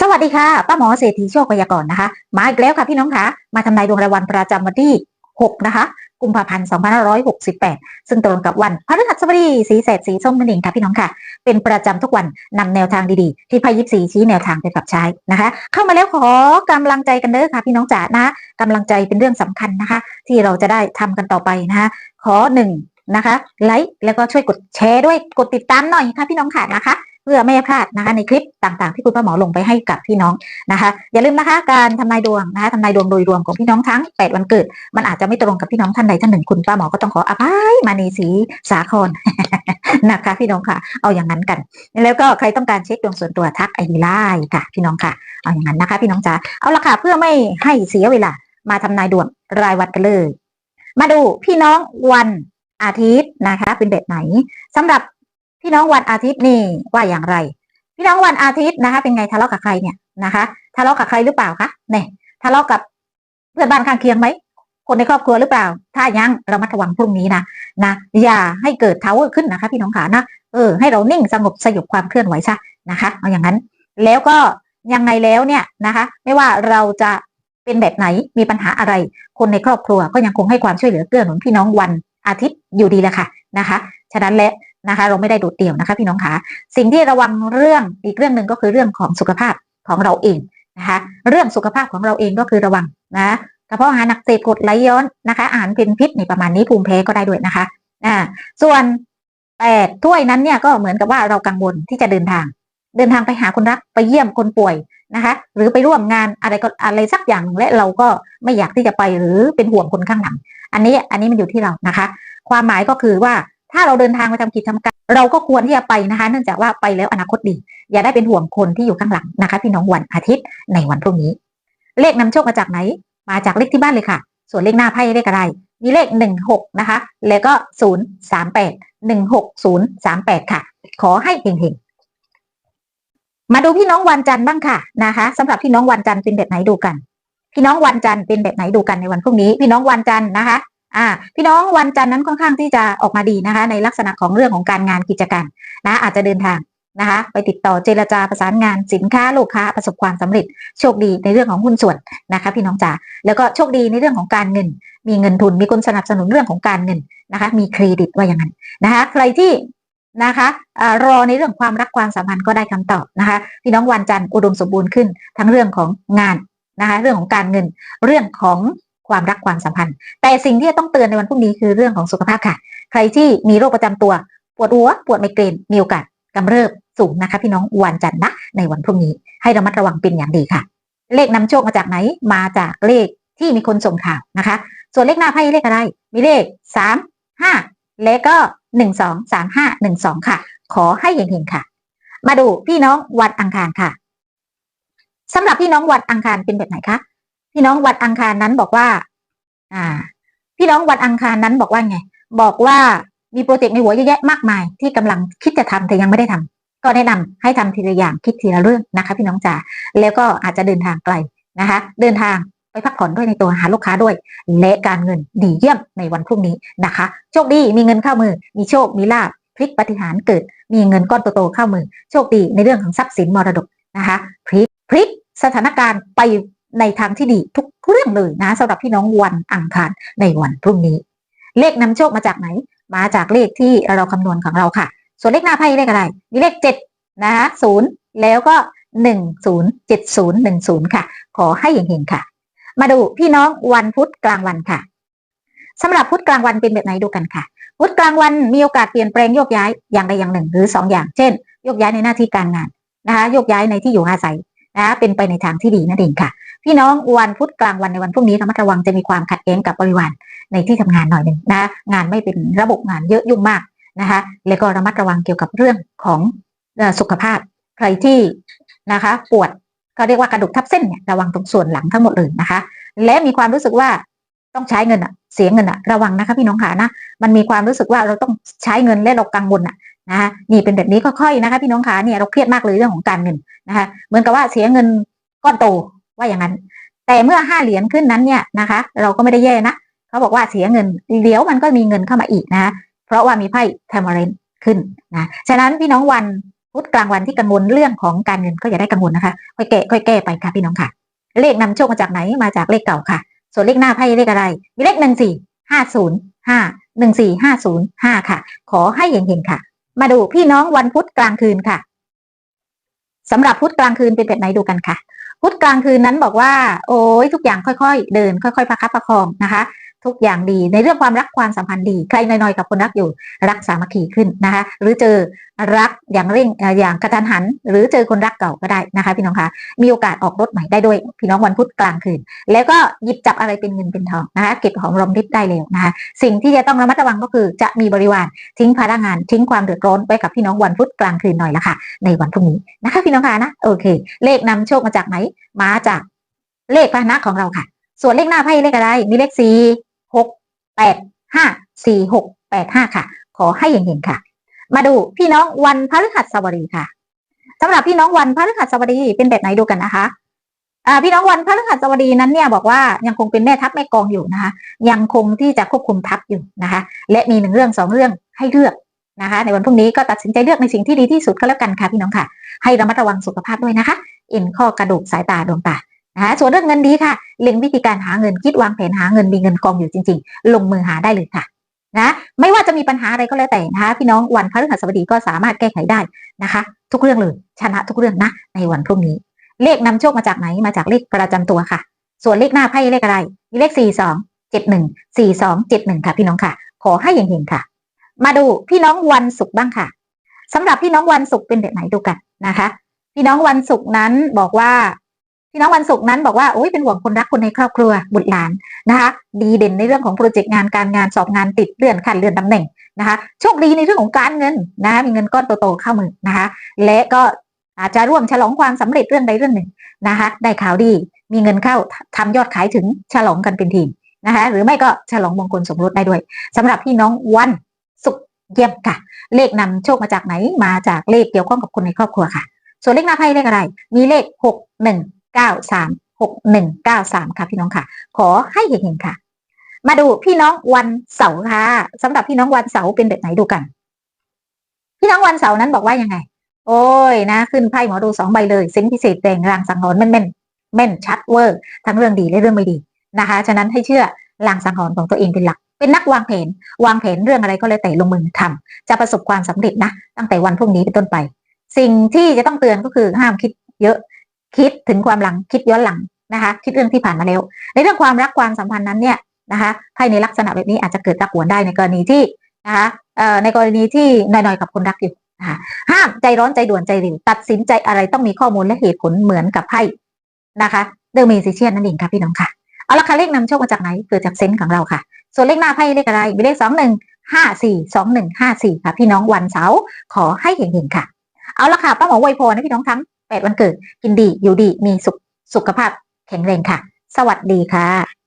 สวัสดีค่ะป้าหมอเศรษฐีโชคพยากรณ์นะคะ มาอีกแล้วค่ะพี่น้องคะมาทำนายดวงรายวันประจำวันที่ 6 นะคะ กุมภาพันธ์ 2568 ซึ่งตรงกับวันพฤหัสบดีสีแสดสีส้มนั่นเองค่ะพี่น้องค่ะ เป็นประจำทุกวันนำแนวทางดีๆ ที่พายิปซีชี้แนวทางไปปรับใช้นะคะ เข้ามาแล้วขอกำลังใจกันเด้อค่ะพี่น้องจ๋านะกำลังใจเป็นเรื่องสำคัญนะคะ ที่เราจะได้ทำกันต่อไปนะคะขอหนึ่ง นะคะ ไลค์แล้วก็ช่วยกดแชร์ด้วยกดติดตามหน่อยค่ะพี่น้องค่ะนะคะ เพื่อไม่ให้พลาดนะคะในคลิปต่างๆ ที่คุณป้าหมอลงไปให้กับพี่น้องนะคะ อย่าลืมนะคะ การทำนายดวงนะคะทำนายดวงโดยรวมของพี่น้องทั้ง 8 วันเกิด มันอาจจะไม่ตรงกับพี่น้องท่านใดท่านหนึ่งคุณป้าหมอก็ต้องขออภัยมาในสีสาครนะคะพี่น้องค่ะเอาอย่างนั้นกัน แล้วก็ใครต้องการเช็คดวงส่วนตัวทักไอดีไลน์ค่ะ พี่น้องค่ะ เอาอย่างนั้นนะคะ พี่น้องจ๋าเอาละค่ะเพื่อไม่ให้เสียเวลามาทำนายดวงรายวันกันเลย มาดูพี่น้องวัน อาทิตย์นะคะ เป็นแบบไหนสำหรับพี่น้องวันอาทิตย์นี่ว่าอย่างไร พี่น้องวันอาทิตย์นะคะ เป็นไงทะเลาะกับใครเนี่ยนะคะทะเลาะกับใครหรือเปล่าคะเนี่ยทะเลาะกับเพื่อนบ้านข้างเคียงไหมคนในครอบครัวหรือเปล่า ถ้ายังเระมัดระวังพรุ่งนี้นะนะอย่าให้เกิดทาวเวอร์ขึ้นนะคะ พี่น้องขานะเออให้เรานิ่งสงบสยบความเคลื่อนไหวซะนะคะเอาอย่างนั้น แล้วก็ยังไงแล้วเนี่ยนะคะ ไม่ว่าเราจะเป็นแบบไหนมีปัญหาอะไร คนในครอบครัวก็ยังคงให้ความช่วยเหลือเกื้อหนุนพี่น้องวัน อาทิตย์อยู่ดีแหละค่ะนะคะ ฉะนั้นและนะคะ เราไม่ได้โดดเดี่ยวนะคะ พี่น้องคะสิ่งที่ระวังเรื่องอีกเรื่องหนึ่งก็คือเรื่องของสุขภาพของเราเองนะคะ เรื่องสุขภาพของเราเองก็คือระวังนะกระเพาะอาหารหนักเศษกดไหลย้อนนะคะ อาหารเป็นพิษในประมาณนี้ภูมิแพ้ก็ได้ด้วยนะคะอ่าส่วนแปดถ้วยนั้นเนี่ยก็เหมือนกับว่าเรากังวลที่จะเดินทาง เดินทางไปหาคนรักไปเยี่ยมคนป่วยนะคะ หรือไปร่วมงานอะไรก็อะไรสักอย่างและเราก็ไม่อยากที่จะไปหรือเป็นห่วงคนข้างหลัง อันนี้อันนี้มันอยู่ที่เรานะคะ ความหมายก็คือว่าถ้าเราเดินทางไปทำกิจทำการเราก็ควรที่จะไปนะคะ เนื่องจากว่าไปแล้วอนาคตดี อย่าได้เป็นห่วงคนที่อยู่ข้างหลังนะคะ พี่น้องวันอาทิตย์ในวันพรุ่งนี้ เลขนำโชคมาจากไหน มาจากเลขที่บ้านเลยค่ะ ส่วนเลขหน้าไพ่เลขอะไร มีเลขหนึ่งหกนะคะ แล้วก็ศูนย์สามแปดหนึ่งหกศูนย์สามแปดค่ะ ขอให้เฮงๆ มาดูพี่น้องวันจันทร์บ้างค่ะนะคะสำหรับพี่น้องวันจันทร์เป็นแบบไหนดูกัน พี่น้องวันจันทร์เป็นแบบไหนดูกันในวันพรุ่งนี้ พี่น้องวันจันทร์นะคะ อ่า พี่น้องวันจันทร์นั้นค่อนข้างที่จะออกมาดีนะคะ ในลักษณะของเรื่องของการงานกิจการนะ อาจจะเดินทางนะคะ ไปติดต่อเจรจาประสานงานสินค้าลูกค้าประสบความสำเร็จ โชคดีในเรื่องของหุ้นส่วนนะคะ พี่น้องจ๋าแล้วก็โชคดีในเรื่องของการเงิน มีเงินทุนมีคนสนับสนุนเรื่องของการเงินนะคะ มีเครดิตว่าอย่างนั้นนะคะ ใครที่ นะคะอารอในเรื่องความรักความสัมพันธ์ก็ได้คำตอบนะคะพี่น้องวันจันทร์อุดมสมบูรณ์ขึ้น ทั้งเรื่องของงานนะคะเรื่องของการเงินเรื่องของความรักความสัมพันธ์ แต่สิ่งที่จะต้องเตือนในวันพรุ่งนี้คือเรื่องของสุขภาพค่ะ ใครที่มีโรคประจำตัว ปวดหัว ปวดไมเกรนมีโอกาสกำเริบสูงนะคะ พี่น้องวันจันทร์นะในวันพรุ่งนี้ให้ระมัดระวังเป็นอย่างดีค่ะ เลขนำโชคมาจากไหนมาจากเลขที่มีคนส่งข่าวนะคะ ส่วนเลขหน้าไพ่เลขอะไร มีเลขสามห้าและก็ หนึ่งสองสามห้าหนึ่งสองค่ะ ขอให้เห็นๆค่ะ มาดูพี่น้องวันอังคารค่ะสำหรับพี่น้องวันอังคารเป็นแบบไหนคะพี่น้องวันอังคารนั้นบอกว่า อ่า พี่น้องวันอังคารนั้นบอกว่าไง บอกว่ามีโปรเจกต์ในหัวเยอะแยะมากมาย ที่กำลังคิดจะทำแต่ยังไม่ได้ทำก็แนะนำให้ทำทีละอย่างคิดทีละเรื่องนะคะ พี่น้องจ๋าแล้วก็อาจจะเดินทางไกลนะคะ เดินทาง พักผ่อนด้วยในตัวหาลูกค้าด้วย และการเงินดีเยี่ยมในวันพรุ่งนี้นะคะ โชคดีมีเงินเข้ามือ มีโชคมีลาภพลิกปฏิหารเกิด มีเงินก้อนโตๆเข้ามือ โชคดีในเรื่องของทรัพย์สินมรดกนะคะพลิกพลิกสถานการณ์ไปในทางที่ดีทุกเรื่องเลยนะสำหรับพี่น้องวันอังคารในวันพรุ่งนี้ เลขนำโชคมาจากไหน มาจากเลขที่เราคำนวณของเราค่ะ ส่วนเลขหน้าไพ่เลขอะไร มีเลขเจ็ดนะคะศูนย์แล้วก็หนึ่งศูนย์เจ็ดศูนย์หนึ่งศูนย์ค่ะ ขอให้เฮงๆค่ะ มาดูพี่น้องวันพุธกลางวันค่ะสำหรับพุธกลางวันเป็นแบบไหนดูกันค่ะ พุธกลางวันมีโอกาสเปลี่ยนแปลงโยกย้ายอย่างใดอย่างหนึ่ง หรือสองอย่าง เช่นโยกย้ายในหน้าที่การงานนะคะโยกย้ายในที่อยู่อาศัยนะคะเป็นไปในทางที่ดีนั่นเองค่ะ พี่น้องวันพุธกลางวันในวันพรุ่งนี้ระมัดระวังจะมีความขัดแย้งกับบริวารในที่ทำงานหน่อยหนึ่งนะคะงานไม่เป็นระบบงานเยอะยุ่งมากนะคะแล้วก็ระมัดระวังเกี่ยวกับเรื่องของสุขภาพ ใครที่นะคะปวด ก็เรียกว่ากระดูกทับเส้นเนี่ยระวังตรงส่วนหลังทั้งหมดเลยนะคะ และมีความรู้สึกว่าต้องใช้เงินอะเสียเงินอะระวังนะคะพี่น้องขานะมันมีความรู้สึกว่าเราต้องใช้เงินและเรากังวลอะนะคะนี่เป็นแบบนี้ค่อยๆนะคะ พี่น้องขาเนี่ยเราเครียดมากเลยเรื่องของการเงินนะคะ เหมือนกับว่าเสียเงินก้อนโตว่าอย่างนั้น แต่เมื่อห้าเหรียญขึ้นนั้นเนี่ยนะคะ เราก็ไม่ได้แย่นะเขาบอกว่าเสียเงินเดี๋ยวมันก็มีเงินเข้ามาอีกนะ เพราะว่ามีไพ่เทมเรนขึ้นนะฉะนั้นพี่น้องวัน พุธกลางวันที่กังวลเรื่องของการเงินก็อย่าได้กังวลนะคะ ค่อยแก้ค่อยแก้ไปค่ะพี่น้องค่ะ เลขนำโชคมาจากไหนมาจากเลขเก่าค่ะ ส่วนเลขหน้าไพ่เลขอะไร มีเลขหนึ่งสี่ห้าศูนย์ห้าหนึ่งสี่ห้าศูนย์ห้าค่ะ ขอให้เฮงๆค่ะ มาดูพี่น้องวันพุธกลางคืนค่ะสำหรับพุธกลางคืนเป็นแบบไหนดูกันค่ะ พุธกลางคืนนั้นบอกว่า โอ้ยทุกอย่างค่อยๆ เดิน ค่อยๆประคับประคองนะคะ ทุกอย่างดี ในเรื่องความรักความสัมพันธ์ดี ใครน้อยๆกับคนรักอยู่รักสามัคคีขึ้นนะคะหรือเจอรักอย่างเร่งอย่างกระทันหัน หรือเจอคนรักเก่าก็ได้นะคะ พี่น้องคะมีโอกาสออกรถใหม่ได้ด้วยพี่น้องวันพุธกลางคืน แล้วก็หยิบจับอะไรเป็นเงินเป็นทองนะคะเก็บหอมรอมริบได้แล้วนะคะสิ่งที่จะต้องระมัดระวังก็คือจะมีบริวารทิ้งภาระงาน ทิ้งความเดือดร้อนไว้กับพี่น้องวันพุธกลางคืนหน่อยละค่ะ ในวันพรุ่งนี้นะคะ พี่น้องคะนะโอเค เลขนำโชคมาจากไหนมาจากเลขพาหนะของเราค่ะ ส่วนเลขหน้าไพ่เลขอะไร มีเลขสี่ แปดห้าสี่หกแปดห้าค่ะ ขอให้เห็นๆค่ะ มาดูพี่น้องวันพฤหัสบดีค่ะสำหรับพี่น้องวันพฤหัสบดีเป็นแบบไหนดูกันนะคะพี่น้องวันพฤหัสบดีนั้นเนี่ยบอกว่ายังคงเป็นแม่ทัพแม่กองอยู่นะคะ ยังคงที่จะควบคุมทัพอยู่นะคะ และมีหนึ่งเรื่องสองเรื่องให้เลือกนะคะ ในวันพรุ่งนี้ก็ตัดสินใจเลือกในสิ่งที่ดีที่สุดก็แล้วกันค่ะพี่น้องค่ะ ให้ระมัดระวังสุขภาพด้วยนะคะ เอ็นข้อกระดูกสายตาดวงตา นะส่วนเรื่องเงินดีค่ะเล็งวิธีการหาเงินคิดวางแผนหาเงินมีเงินกองอยู่จริง ๆ ลงมือหาได้เลยค่ะนะไม่ว่าจะมีปัญหาอะไรก็แล้วแต่นะคะพี่น้องวันพฤหัสบดีก็สามารถแก้ไขได้นะคะ ทุกเรื่องเลยชนะทุกเรื่องนะในวันพรุ่งนี้ เลขนำโชคมาจากไหนมาจากเลขประจำตัวค่ะ ส่วนเลขหน้าไพ่เลขอะไร มีเลขสี่สองเจ็ดหนึ่งสี่สองเจ็ดหนึ่งค่ะ พี่น้องค่ะ ขอให้เห็นๆค่ะ มาดูพี่น้องวันศุกร์บ้างค่ะสำหรับพี่น้องวันศุกร์เป็นแบบไหนดูกันนะคะ พี่น้องวันศุกร์นั้นบอกว่า พี่น้องวันศุกร์นั้นบอกว่าโอ้ยเป็นห่วงคนรักคนในครอบครัวบุตรหลานนะคะดีเด่นในเรื่องของโปรเจกต์งานการงานสอบงานติดเลื่อนขั้นเลื่อนตำแหน่งนะคะโชคดีในเรื่องของการเงินนะคะมีเงินก้อนโตๆเข้ามือนะคะและก็อาจจะร่วมฉลองความสำเร็จเรื่องใดเรื่องหนึ่งนะคะได้ข่าวดีมีเงินเข้าทำยอดขายถึงฉลองกันเป็นทีมนะคะหรือไม่ก็ฉลองมงคลสมรสได้ด้วยสำหรับพี่น้องวันศุกร์เยี่ยมค่ะ เลขนำโชคมาจากไหนมาจากเลขเกี่ยวข้องกับคนในครอบครัวค่ะ ส่วนเลขหน้าไพ่เลขอะไร มีเลขหกหนึ่ง เก้าสามหกหนึ่งเก้าสามค่ะพี่น้องค่ะ ขอให้เห็นๆค่ะ มาดูพี่น้องวันเสาร์ค่ะสำหรับพี่น้องวันเสาร์เป็นแบบไหนดูกัน พี่น้องวันเสาร์นั้นบอกว่ายังไง โอ้ยนะ ขึ้นไพ่หมอดูสองใบเลยเซ็นพิเศษแดงรางสังหรณ์แม่นแม่นๆแม่นชัดเวอร์ทั้งเรื่องดีและเรื่องไม่ดีนะคะ ฉะนั้นให้เชื่อลางสังหรณ์ของตัวเองเป็นหลักเป็นนักวางแผน วางแผนเรื่องอะไรก็เลยแต่ลงมือทำจะประสบความสำเร็จนะ ตั้งแต่วันพรุ่งนี้เป็นต้นไป สิ่งที่จะต้องเตือนก็คือห้ามคิดเยอะ คิดถึงความหลังคิดย้อนหลังนะคะ คิดเรื่องที่ผ่านมาแล้ว ในเรื่องความรักความสัมพันธ์นั้นเนี่ยนะคะไพ่ในลักษณะแบบนี้อาจจะเกิดรักหวนได้ในกรณีที่นะคะเอ่อในกรณีที่หน่อยๆกับคนรักอยู่นะคะห้ามใจร้อนใจด่วนใจเร็วตัดสินใจอะไรต้องมีข้อมูลและเหตุผลเหมือนกับไพ่นะคะเดอร์เมซิเชียนนั่นเองค่ะพี่น้องค่ะเอาละค่ะเลขนำโชคมาจากไหนเกิดจากเซนส์ของเราค่ะ ส่วนเลขหน้าไพ่เลขอะไรมีเลขสองหนึ่งห้าสี่สองหนึ่งห้าสี่ค่ะพี่น้องวันเสาร์ขอให้เห็นๆค่ะ เอาละค่ะป้าหมอไวยพรให้พี่น้องทั้ง แปดวันเกิด กินดี อยู่ดี มีสุข สุขภาพแข็งแรงค่ะ สวัสดีค่ะ